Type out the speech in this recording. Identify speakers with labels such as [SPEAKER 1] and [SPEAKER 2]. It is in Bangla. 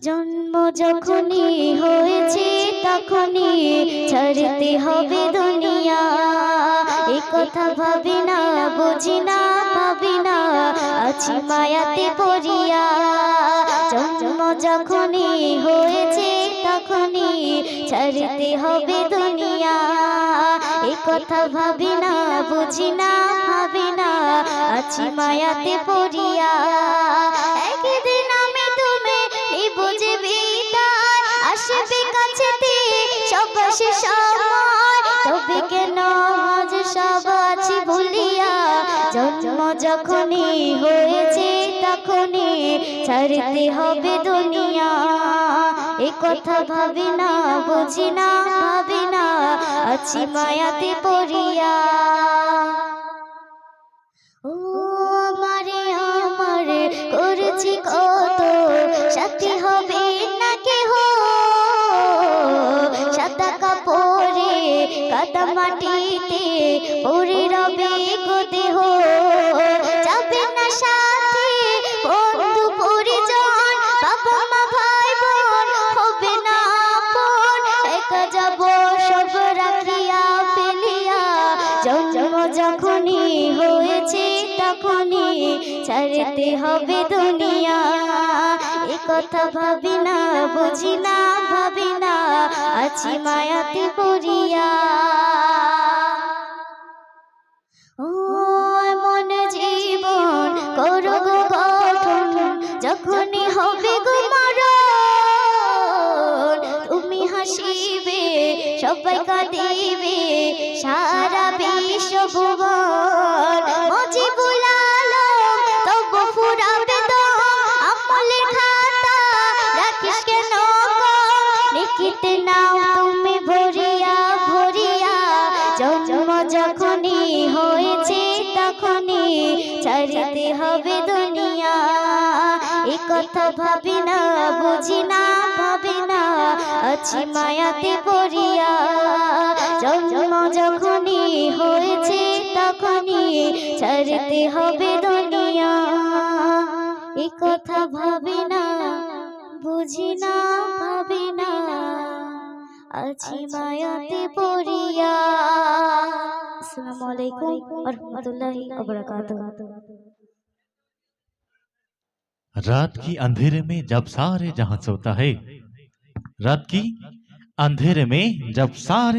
[SPEAKER 1] জন্ম যখনই হয়েছে তখনই ছাড়তে হবে দুনিয়া। এ কথা ভাবি না, বুঝি না, ভাবি না, আছি মায়াতে পড়িয়া। জন্ম যখনই হয়েছে তখনই ছাড়তে হবে দুনিয়া। এ কথা ভাবি না, বুঝি না, ভাবি না, আছি মায়াতে পড়িয়া। একদিন সবাসে সময়, তবে কেন আজ সব আছি ভুলিয়া? জন্ম যখনই হয়েছে তখনই ছাড়তে হবে দুনিয়া। এ কথা ভাবি না, বুঝি না, ভাবি না, আছি মায়াতে পড়িয়া। ও আমারে আমারে করেছি কত, সাথী হবে কাদা মাটিতে পড়ে রবে গো দেহ। যাবে না সাথে বন্ধু পরিজন, বাবা মা, ভাই বোন, হবে না আপন। একা যাব সব রাখিয়া ফেলিয়া, জন্ম যখনই হয়েছে তখনই ছাড়তে হবে দুনিয়া। কথা ভাবি না বুঝি না ভাবি না আছি মায়াতে পড়িয়া। সবাই কাঁদিবে সারা বিশ্ব ভুবন। মজি বুলালো তবু ফুরাবে তো আমলে খাতা। রাখিস কেন লিখিতে নাও তুমি ভরিয়া ভরিয়া। জন্ম যখনই হয়েছে তখনই হবে দুনিয়া। কথা ভাবি না বুঝি না ভাবি না আছি মায়াতে পড়িয়া। জন্ম যখনই হয়েছে তখনই ছাড়তে হবে দুনিয়া। এ কথা ভাবি না বুঝি না ভাবি না আছি মায়াতে পড়িয়া। আসসালামু আলাইকুম ওয়া রাহমাতুল্লাহি ওয়া বারাকাতুহু।
[SPEAKER 2] रात की अंधेरे में जब सारे जहाँ सोता है, रात की अंधेरे में जब सारे